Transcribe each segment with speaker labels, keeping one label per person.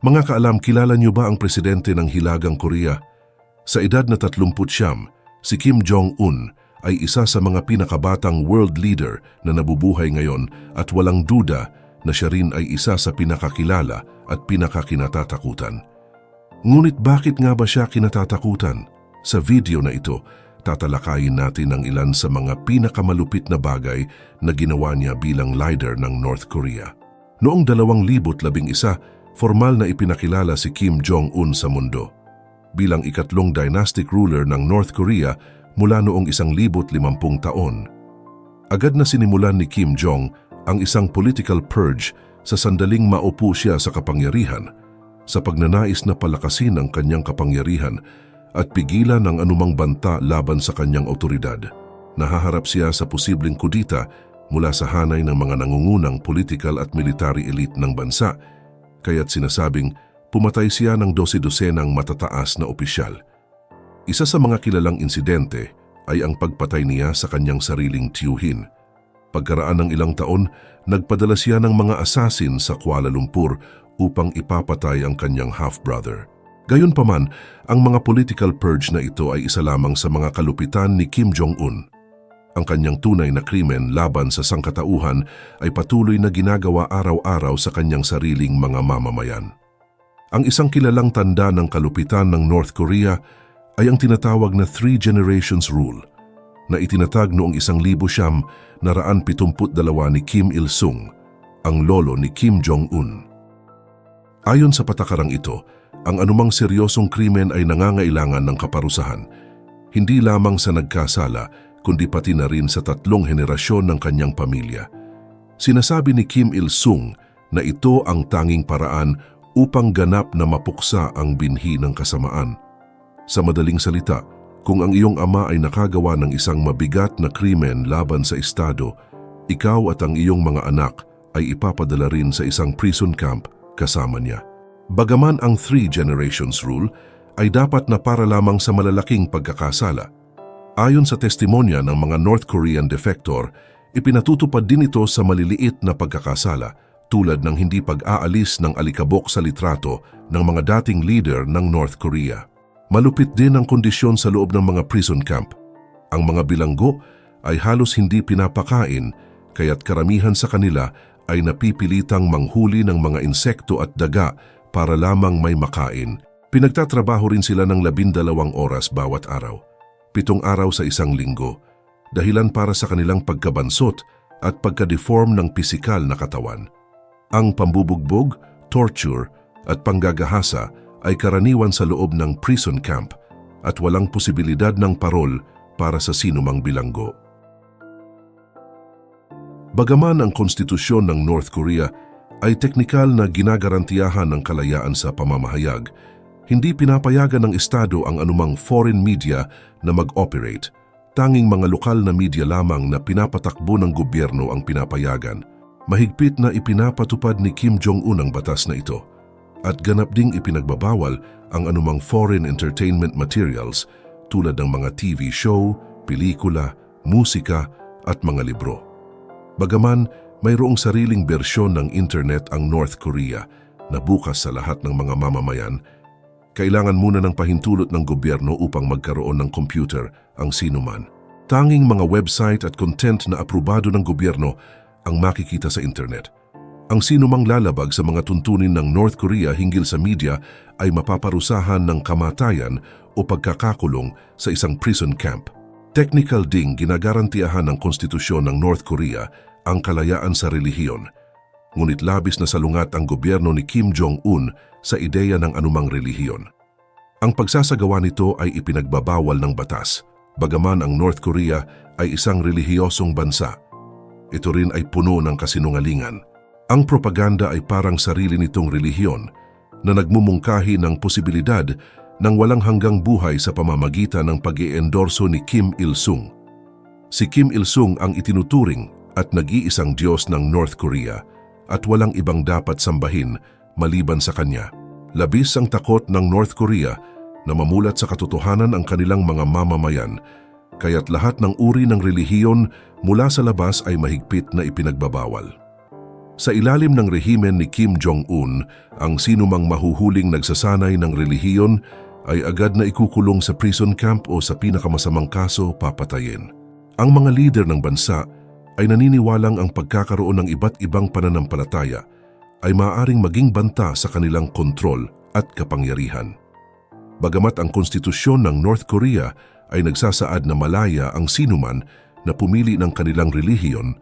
Speaker 1: Mga kaalam, kilala niyo ba ang presidente ng Hilagang Korea? Sa edad na 30 siyam, si Kim Jong-un ay isa sa mga pinakabatang world leader na nabubuhay ngayon at walang duda na siya rin ay isa sa pinakakilala at pinakakinatatakutan. Ngunit bakit nga ba siya kinatatakutan? Sa video na ito, tatalakayin natin ang ilan sa mga pinakamalupit na bagay na ginawa niya bilang leader ng North Korea. Noong 2011, formal na ipinakilala si Kim Jong-un sa mundo bilang ikatlong dynastic ruler ng North Korea mula noong 150 taon. Agad na sinimulan ni Kim Jong ang isang political purge sa sandaling maupo siya sa kapangyarihan sa pagnanais na palakasin ang kanyang kapangyarihan at pigilan ang anumang banta laban sa kanyang otoridad. Nahaharap siya sa posibleng kudita mula sa hanay ng mga nangungunang political at military elite ng bansa kaya't sinasabing pumatay siya ng dose-dosenang matataas na opisyal. Isa sa mga kilalang insidente ay ang pagpatay niya sa kanyang sariling tiyuhin. Pagkaraan ng ilang taon, nagpadala siya ng mga assassin sa Kuala Lumpur upang ipapatay ang kanyang half-brother. Gayunpaman, ang mga political purge na ito ay isa lamang sa mga kalupitan ni Kim Jong-un. Ang kanyang tunay na krimen laban sa sangkatauhan ay patuloy na ginagawa araw-araw sa kanyang sariling mga mamamayan. Ang isang kilalang tanda ng kalupitan ng North Korea ay ang tinatawag na Three Generations Rule na itinatag noong isang libo siyam na raan pitumput dalawa ni Kim Il-sung, ang lolo ni Kim Jong-un. Ayon sa patakarang ito, ang anumang seryosong krimen ay nangangailangan ng kaparusahan, hindi lamang sa nagkasala, kundi pati na rin sa tatlong henerasyon ng kanyang pamilya. Sinasabi ni Kim Il-sung na ito ang tanging paraan upang ganap na mapuksa ang binhi ng kasamaan. Sa madaling salita, kung ang iyong ama ay nakagawa ng isang mabigat na krimen laban sa estado, ikaw at ang iyong mga anak ay ipapadala rin sa isang prison camp kasama niya. Bagaman ang Three Generations Rule ay dapat na para lamang sa malalaking pagkakasala. Ayon sa testimonya ng mga North Korean defector, ipinatutupad din ito sa maliliit na pagkakasala tulad ng hindi pag-aalis ng alikabok sa litrato ng mga dating leader ng North Korea. Malupit din ang kondisyon sa loob ng mga prison camp. Ang mga bilanggo ay halos hindi pinapakain kaya't karamihan sa kanila ay napipilitang manghuli ng mga insekto at daga para lamang may makain. Pinagtatrabaho rin sila ng labindalawang oras bawat araw. Pitong araw sa isang linggo, dahilan para sa kanilang pagkabansot at pagka-deform ng pisikal na katawan. Ang pambubugbog, torture at panggagahasa ay karaniwan sa loob ng prison camp at walang posibilidad ng parol para sa sinumang bilanggo. Bagaman ang konstitusyon ng North Korea ay teknikal na ginagarantiyahan ng kalayaan sa pamamahayag, hindi pinapayagan ng Estado ang anumang foreign media na mag-operate. Tanging mga lokal na media lamang na pinapatakbo ng gobyerno ang pinapayagan. Mahigpit na ipinapatupad ni Kim Jong-un ang batas na ito at ganap ding ipinagbabawal ang anumang foreign entertainment materials tulad ng mga TV show, pelikula, musika at mga libro. Bagaman mayroong sariling bersyon ng internet ang North Korea na bukas sa lahat ng mga mamamayan, kailangan muna ng pahintulot ng gobyerno upang magkaroon ng computer ang sinuman. Tanging mga website at content na aprobado ng gobyerno ang makikita sa internet – ang sinumang lalabag sa mga tuntunin ng North Korea hinggil sa media ay mapaparusahan ng kamatayan o pagkakakulong sa isang prison camp. Technical ding ginagarantiyahan ng konstitusyon ng North Korea ang kalayaan sa relihiyon. Ngunit labis na salungat ang gobyerno ni Kim Jong-un sa ideya ng anumang relihiyon. Ang pagsasagawa nito ay ipinagbabawal ng batas, bagaman ang North Korea ay isang relihiyosong bansa. Ito rin ay puno ng kasinungalingan. Ang propaganda ay parang sarili nitong relihiyon na nagmumungkahi ng posibilidad ng walang hanggang buhay sa pamamagitan ng pag endorso ni Kim Il-sung. Si Kim Il-sung ang itinuturing at nag-iisang Diyos ng North Korea at walang ibang dapat sambahin maliban sa kanya. Labis ang takot ng North Korea na mamulat sa katotohanan ang kanilang mga mamamayan kaya't lahat ng uri ng relihiyon mula sa labas ay mahigpit na ipinagbabawal. Sa ilalim ng rehimen ni Kim Jong-un, ang sinumang mahuhuling nagsasanay ng relihiyon ay agad na ikukulong sa prison camp o sa pinakamasamang kaso papatayin. Ang mga lider ng bansa ay naniniwalang ang pagkakaroon ng iba't ibang pananampalataya ay maaaring maging banta sa kanilang kontrol at kapangyarihan. Bagamat ang konstitusyon ng North Korea ay nagsasaad na malaya ang sinuman na pumili ng kanilang relihiyon,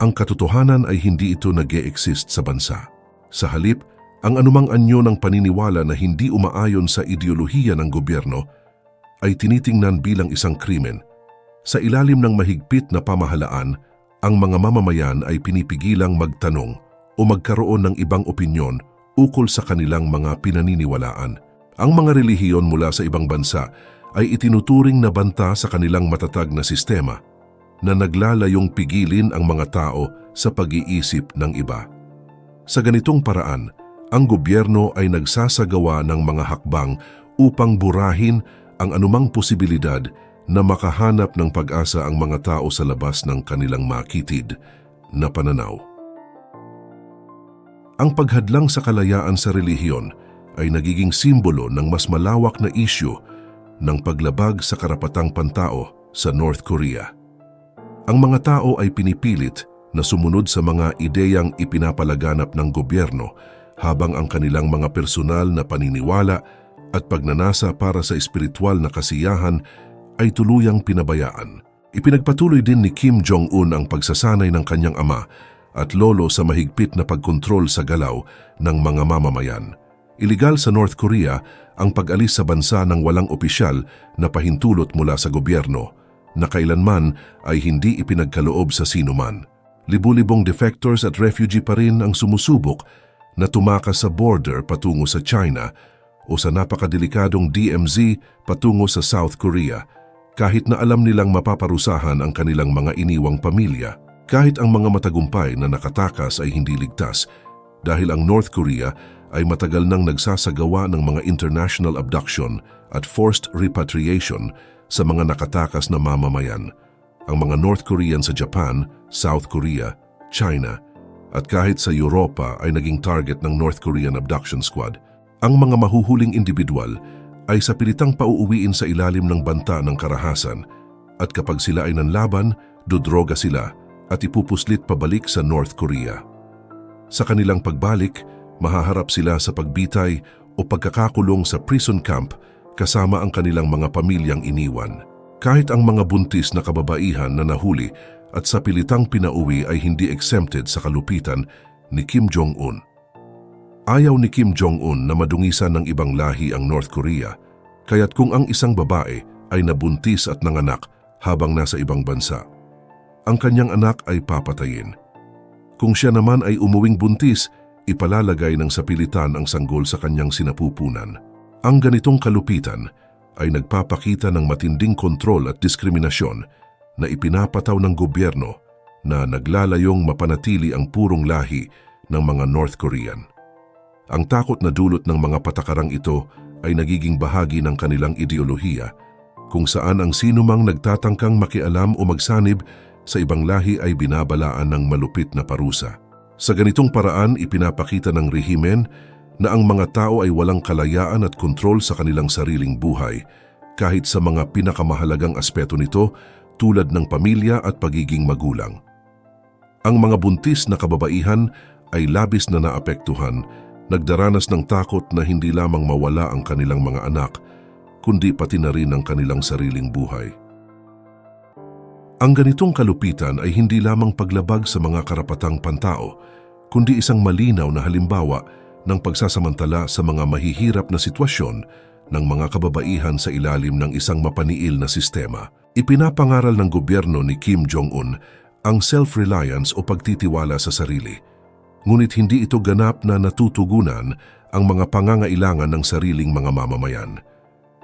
Speaker 1: ang katotohanan ay hindi ito nag exist sa bansa. Sa halip, ang anumang anyo ng paniniwala na hindi umaayon sa ideolohiya ng gobyerno ay tinitingnan bilang isang krimen. Sa ilalim ng mahigpit na pamahalaan, ang mga mamamayan ay pinipigilang magtanong o magkaroon ng ibang opinyon ukol sa kanilang mga pinaniniwalaan. Ang mga relihiyon mula sa ibang bansa ay itinuturing na banta sa kanilang matatag na sistema na naglalayong pigilin ang mga tao sa pag-iisip ng iba. Sa ganitong paraan, ang gobyerno ay nagsasagawa ng mga hakbang upang burahin ang anumang posibilidad na makahanap ng pag-asa ang mga tao sa labas ng kanilang makitid na pananaw. Ang paghadlang sa kalayaan sa relihiyon ay nagiging simbolo ng mas malawak na isyu ng paglabag sa karapatang pantao sa North Korea. Ang mga tao ay pinipilit na sumunod sa mga ideyang ipinapalaganap ng gobyerno habang ang kanilang mga personal na paniniwala at pagnanasa para sa espiritual na kasiyahan ay tuluyang pinabayaan. Ipinagpatuloy din ni Kim Jong-un ang pagsasanay ng kanyang ama at lolo sa mahigpit na pagkontrol sa galaw ng mga mamamayan. Iligal sa North Korea ang pag-alis sa bansa ng walang opisyal na pahintulot mula sa gobyerno na kailanman ay hindi ipinagkaloob sa sinuman. Libu-libong defectors at refugee pa rin ang sumusubok na tumakas sa border patungo sa China o sa napakadelikadong DMZ patungo sa South Korea kahit na alam nilang mapaparusahan ang kanilang mga iniwang pamilya. Kahit ang mga matagumpay na nakatakas ay hindi ligtas dahil ang North Korea ay matagal nang nagsasagawa ng mga international abduction at forced repatriation sa mga nakatakas na mamamayan, ang mga North Korean sa Japan, South Korea, China, at kahit sa Europa ay naging target ng North Korean Abduction Squad. Ang mga mahuhuling individual ay sa pilitang pauuwiin sa ilalim ng banta ng karahasan at kapag sila ay nanlaban, dudroga sila at ipupuslit pabalik sa North Korea. Sa kanilang pagbalik, mahaharap sila sa pagbitay o pagkakakulong sa prison camp kasama ang kanilang mga pamilyang iniwan. Kahit ang mga buntis na kababaihan na nahuli at sa pilitang pinauwi ay hindi exempted sa kalupitan ni Kim Jong-un. Ayaw ni Kim Jong-un na madungisan ng ibang lahi ang North Korea, kaya't kung ang isang babae ay nabuntis at nanganak habang nasa ibang bansa, ang kanyang anak ay papatayin. Kung siya naman ay umuwing buntis, ipalalagay ng sapilitan ang sanggol sa kanyang sinapupunan. Ang ganitong kalupitan ay nagpapakita ng matinding kontrol at diskriminasyon na ipinapataw ng gobyerno na naglalayong mapanatili ang purong lahi ng mga North Korean. Ang takot na dulot ng mga patakarang ito ay nagiging bahagi ng kanilang ideolohiya kung saan ang sinumang nagtatangkang makialam o magsanib sa ibang lahi ay binabalaan ng malupit na parusa. Sa ganitong paraan, ipinapakita ng rehimen na ang mga tao ay walang kalayaan at kontrol sa kanilang sariling buhay, kahit sa mga pinakamahalagang aspeto nito tulad ng pamilya at pagiging magulang. Ang mga buntis na kababaihan ay labis na naapektuhan, nagdaranas ng takot na hindi lamang mawala ang kanilang mga anak, kundi pati na rin ang kanilang sariling buhay. Ang ganitong kalupitan ay hindi lamang paglabag sa mga karapatang pantao, kundi isang malinaw na halimbawa ng pagsasamantala sa mga mahihirap na sitwasyon ng mga kababaihan sa ilalim ng isang mapaniil na sistema. Ipinapangaral ng gobyerno ni Kim Jong-un ang self-reliance o pagtitiwala sa sarili. Ngunit hindi ito ganap na natutugunan ang mga pangangailangan ng sariling mga mamamayan.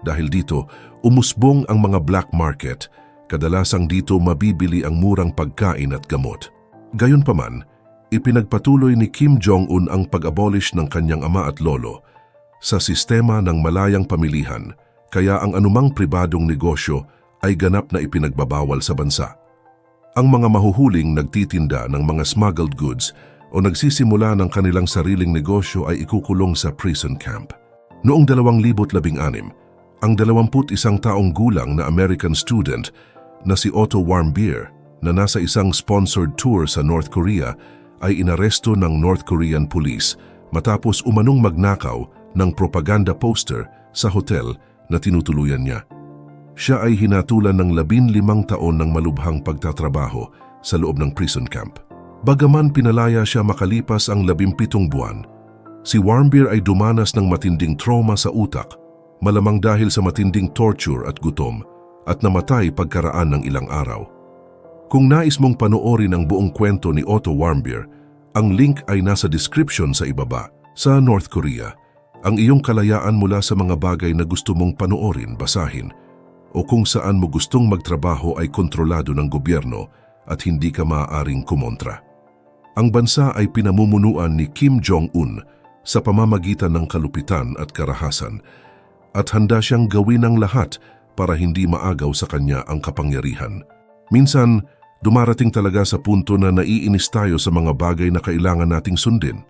Speaker 1: Dahil dito, umusbong ang mga black market, kadalasang dito mabibili ang murang pagkain at gamot. Gayunpaman, ipinagpatuloy ni Kim Jong-un ang pag-abolish ng kanyang ama at lolo sa sistema ng malayang pamilihan kaya ang anumang pribadong negosyo ay ganap na ipinagbabawal sa bansa. Ang mga mahuhuling nagtitinda ng mga smuggled goods o nagsisimula ng kanilang sariling negosyo ay ikukulong sa prison camp. Noong 2016, ang 21 taong gulang na American student na si Otto Warmbier na nasa isang sponsored tour sa North Korea ay inaresto ng North Korean police matapos umanong magnakaw ng propaganda poster sa hotel na tinutuluyan niya. Siya ay hinatulan ng 15 taon ng malubhang pagtatrabaho sa loob ng prison camp. Bagaman pinalaya siya makalipas ang 17 buwan, si Warmbier ay dumanas ng matinding trauma sa utak, malamang dahil sa matinding torture at gutom, at namatay pagkaraan ng ilang araw. Kung nais mong panoorin ang buong kwento ni Otto Warmbier, ang link ay nasa description sa ibaba. Sa North Korea, ang iyong kalayaan mula sa mga bagay na gusto mong panoorin, basahin, o kung saan mo gustong magtrabaho ay kontrolado ng gobyerno at hindi ka maaaring kumontra. Ang bansa ay pinamumunuan ni Kim Jong-un sa pamamagitan ng kalupitan at karahasan at handa siyang gawin ang lahat para hindi maagaw sa kanya ang kapangyarihan. Minsan, dumarating talaga sa punto na naiinis tayo sa mga bagay na kailangan nating sundin.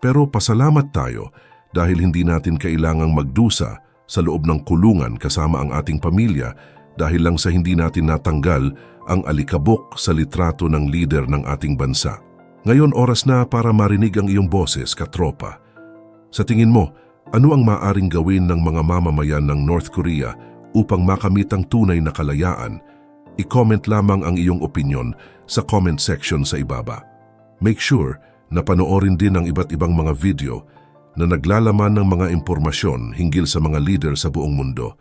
Speaker 1: Pero pasalamat tayo dahil hindi natin kailangang magdusa sa loob ng kulungan kasama ang ating pamilya dahil lang sa hindi natin natanggal ang alikabok sa litrato ng lider ng ating bansa. Ngayon oras na para marinig ang iyong boses, katropa. Sa tingin mo, ano ang maaring gawin ng mga mamamayan ng North Korea upang makamit ang tunay na kalayaan? I-comment lamang ang iyong opinion sa comment section sa ibaba. Make sure na panoorin din ang iba't ibang mga video na naglalaman ng mga impormasyon hinggil sa mga leader sa buong mundo